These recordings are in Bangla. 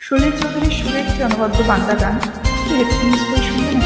শরীর চৌধুরীর সুরে একটি অনবদ্য বাংলা গান একটি হেডফোন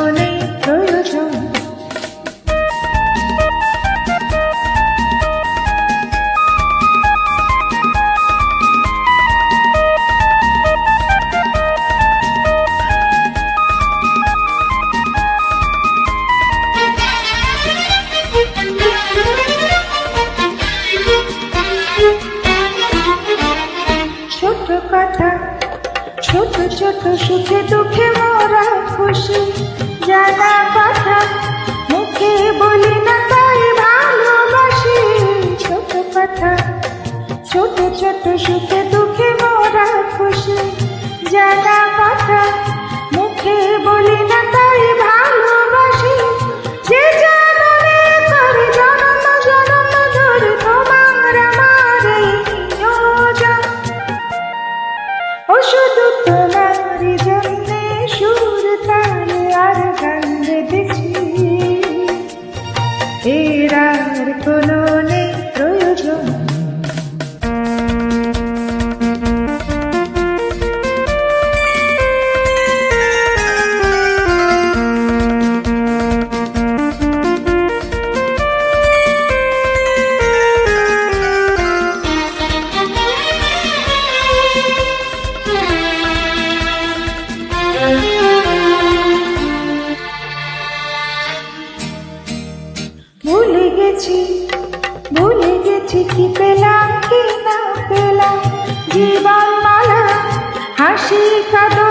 ছোট ছোট সুখে দুঃখে মোরা খুশি। জানা কথা, মুখে বলি না, তাই ভালোবাসি। ছোট কথা, ছোট ছোট সুখে দুঃখে মোরা খুশি। জানা গেছি ভুলে গেছি কি পেলাম কি না পেলাম। জীবন মালা হাসি কাদন